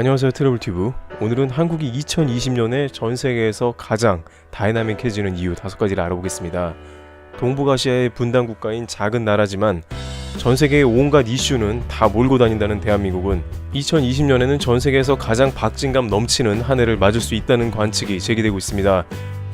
안녕하세요 트러블튜브. 오늘은 한국이 2020년에 전 세계에서 가장 다이나믹해지는 이유 다섯 가지를 알아보겠습니다. 동북아시아의 분단 국가인 작은 나라지만 전 세계의 온갖 이슈는 다 몰고 다닌다는 대한민국은 2020년에는 전 세계에서 가장 박진감 넘치는 한 해를 맞을 수 있다는 관측이 제기되고 있습니다.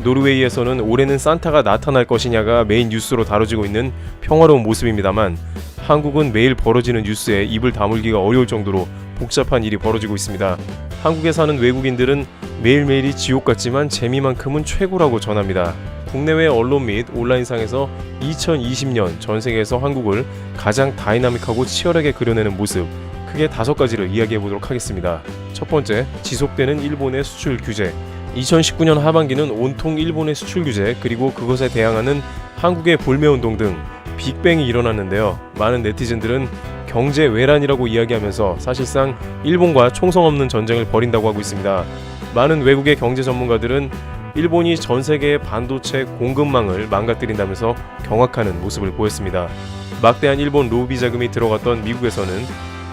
노르웨이에서는 올해는 산타가 나타날 것이냐가 메인 뉴스로 다뤄지고 있는 평화로운 모습입니다만 한국은 매일 벌어지는 뉴스에 입을 다물기가 어려울 정도로 복잡한 일이 벌어지고 있습니다. 한국에 사는 외국인들은 매일매일이 지옥 같지만 재미만큼은 최고라고 전합니다. 국내외 언론 및 온라인상에서 2020년 전 세계에서 한국을 가장 다이나믹하고 치열하게 그려내는 모습 크게 다섯 가지를 이야기해 보도록 하겠습니다. 첫 번째, 지속되는 일본의 수출 규제. 2019년 하반기는 온통 일본의 수출 규제 그리고 그것에 대항하는 한국의 불매 운동 등 빅뱅이 일어났는데요. 많은 네티즌들은 경제 외란이라고 이야기하면서 사실상 일본과 총성 없는 전쟁을 벌인다고 하고 있습니다. 많은 외국의 경제 전문가들은 일본이 전 세계의 반도체 공급망을 망가뜨린다면서 경악하는 모습을 보였습니다. 막대한 일본 로비 자금이 들어갔던 미국에서는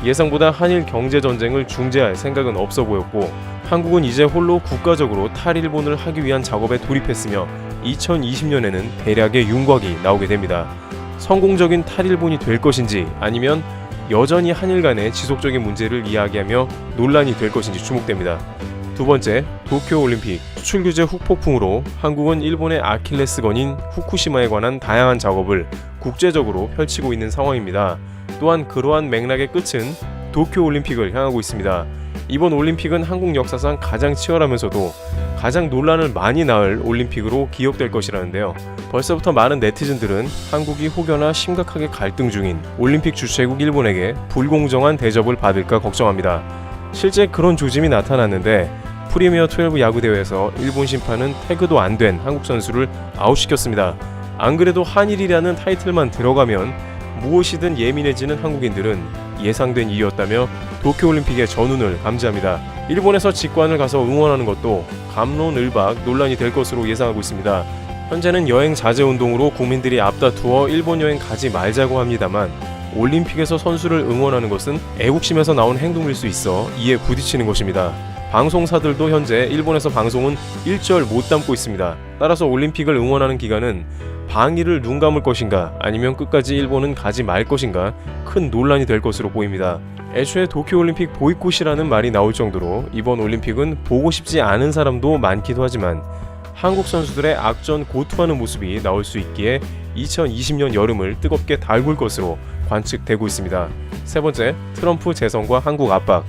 예상보다 한일 경제 전쟁을 중재할 생각은 없어 보였고 한국은 이제 홀로 국가적으로 탈일본을 하기 위한 작업에 돌입했으며 2020년에는 대략의 윤곽이 나오게 됩니다. 성공적인 탈일본이 될 것인지 아니면 여전히 한일 간의 지속적인 문제를 이야기하며 논란이 될 것인지 주목됩니다. 두 번째, 도쿄 올림픽 수출 규제 후폭풍으로 한국은 일본의 아킬레스건인 후쿠시마에 관한 다양한 작업을 국제적으로 펼치고 있는 상황입니다. 또한 그러한 맥락의 끝은 도쿄 올림픽을 향하고 있습니다. 이번 올림픽은 한국 역사상 가장 치열하면서도 가장 논란을 많이 낳을 올림픽으로 기억될 것이라는데요. 벌써부터 많은 네티즌들은 한국이 혹여나 심각하게 갈등 중인 올림픽 주최국 일본에게 불공정한 대접을 받을까 걱정합니다. 실제 그런 조짐이 나타났는데 프리미어 12 야구 대회에서 일본 심판은 태그도 안 된 한국 선수를 아웃시켰습니다. 안 그래도 한일이라는 타이틀만 들어가면 무엇이든 예민해지는 한국인들은 예상된 일이었다며 도쿄올림픽의 전운을 감지합니다. 일본에서 직관을 가서 응원하는 것도 감론을박 논란이 될 것으로 예상하고 있습니다. 현재는 여행 자제 운동으로 국민들이 앞다투어 일본 여행 가지 말자고 합니다만 올림픽에서 선수를 응원하는 것은 애국심에서 나온 행동일 수 있어 이에 부딪히는 것입니다. 방송사들도 현재 일본에서 방송은 일절 못 담고 있습니다. 따라서 올림픽을 응원하는 기간은 방위를 눈 감을 것인가 아니면 끝까지 일본은 가지 말 것인가 큰 논란이 될 것으로 보입니다. 애초에 도쿄올림픽 보이콧이라는 말이 나올 정도로 이번 올림픽은 보고 싶지 않은 사람도 많기도 하지만 한국 선수들의 악전 고투하는 모습이 나올 수 있기에 2020년 여름을 뜨겁게 달굴 것으로 관측되고 있습니다. 세 번째, 트럼프 재선과 한국 압박.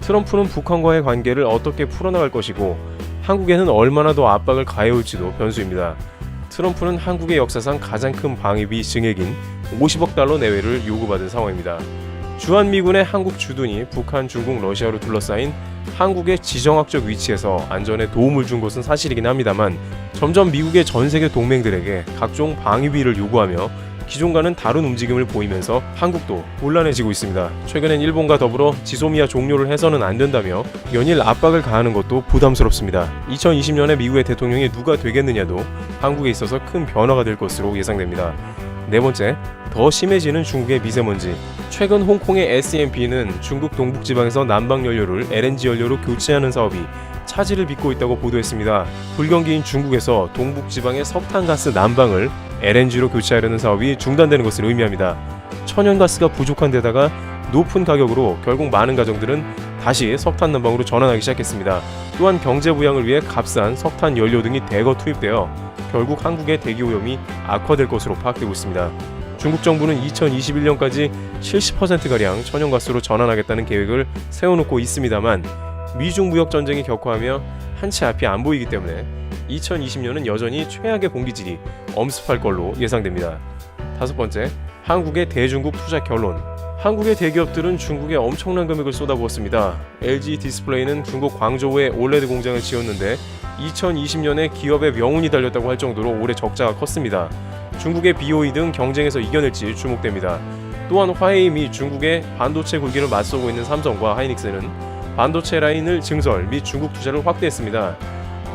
트럼프는 북한과의 관계를 어떻게 풀어나갈 것이고 한국에는 얼마나 더 압박을 가해올지도 변수입니다. 트럼프는 한국의 역사상 가장 큰 방위비 증액인 50억 달러 내외를 요구받은 상황입니다. 주한미군의 한국 주둔이 북한, 중국, 러시아로 둘러싸인 한국의 지정학적 위치에서 안전에 도움을 준 것은 사실이긴 합니다만 점점 미국의 전 세계 동맹들에게 각종 방위비를 요구하며 기존과는 다른 움직임을 보이면서 한국도 곤란해지고 있습니다. 최근엔 일본과 더불어 지소미아 종료를 해서는 안 된다며 연일 압박을 가하는 것도 부담스럽습니다. 2020년에 미국의 대통령이 누가 되겠느냐도 한국에 있어서 큰 변화가 될 것으로 예상됩니다. 네 번째, 더 심해지는 중국의 미세먼지. 최근 홍콩의 SMP는 중국 동북 지방에서 난방 연료를 LNG 연료로 교체하는 사업이 차질을 빚고 있다고 보도했습니다. 불경기인 중국에서 동북 지방의 석탄가스 난방을 LNG로 교체하려는 사업이 중단되는 것을 의미합니다. 천연가스가 부족한 데다가 높은 가격으로 결국 많은 가정들은 다시 석탄 난방으로 전환하기 시작했습니다. 또한 경제 부양을 위해 값싼 석탄 연료 등이 대거 투입되어 결국 한국의 대기 오염이 악화될 것으로 파악되고 있습니다. 중국 정부는 2021년까지 70%가량 천연가스로 전환하겠다는 계획을 세워놓고 있습니다만 미중 무역 전쟁이 격화하며 한 치 앞이 안 보이기 때문에 2020년은 여전히 최악의 공기질이 엄습할 걸로 예상됩니다. 다섯 번째, 한국의 대중국 투자 결론. 한국의 대기업들은 중국에 엄청난 금액을 쏟아부었습니다. LG 디스플레이는 중국 광저우에 올레드 공장을 지었는데 2020년에 기업의 명운이 달렸다고 할 정도로 올해 적자가 컸습니다. 중국의 BOE 등 경쟁에서 이겨낼지 주목됩니다. 또한 화웨이 및 중국의 반도체 굴기를 맞서고 있는 삼성과 하이닉스는 반도체 라인을 증설 및 중국 투자를 확대했습니다.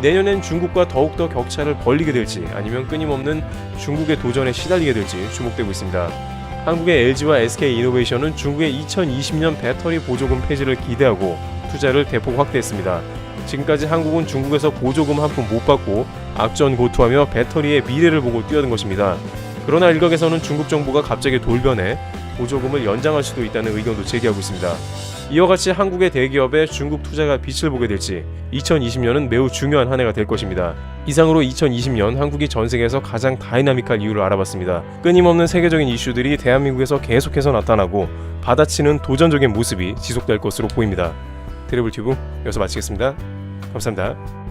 내년엔 중국과 더욱더 격차를 벌리게 될지 아니면 끊임없는 중국의 도전에 시달리게 될지 주목되고 있습니다. 한국의 LG와 SK 이노베이션은 중국의 2020년 배터리 보조금 폐지를 기대하고 투자를 대폭 확대했습니다. 지금까지 한국은 중국에서 보조금 한 푼 못 받고 악전고투하며 배터리의 미래를 보고 뛰어든 것입니다. 그러나 일각에서는 중국 정부가 갑자기 돌변해 보조금을 연장할 수도 있다는 의견도 제기하고 있습니다. 이와 같이 한국의 대기업에 중국 투자가 빛을 보게 될지 2020년은 매우 중요한 한 해가 될 것입니다. 이상으로 2020년 한국이 전 세계에서 가장 다이나믹할 이유를 알아봤습니다. 끊임없는 세계적인 이슈들이 대한민국에서 계속해서 나타나고 받아치는 도전적인 모습이 지속될 것으로 보입니다. 트래블 튜브 여기서 마치겠습니다. 감사합니다.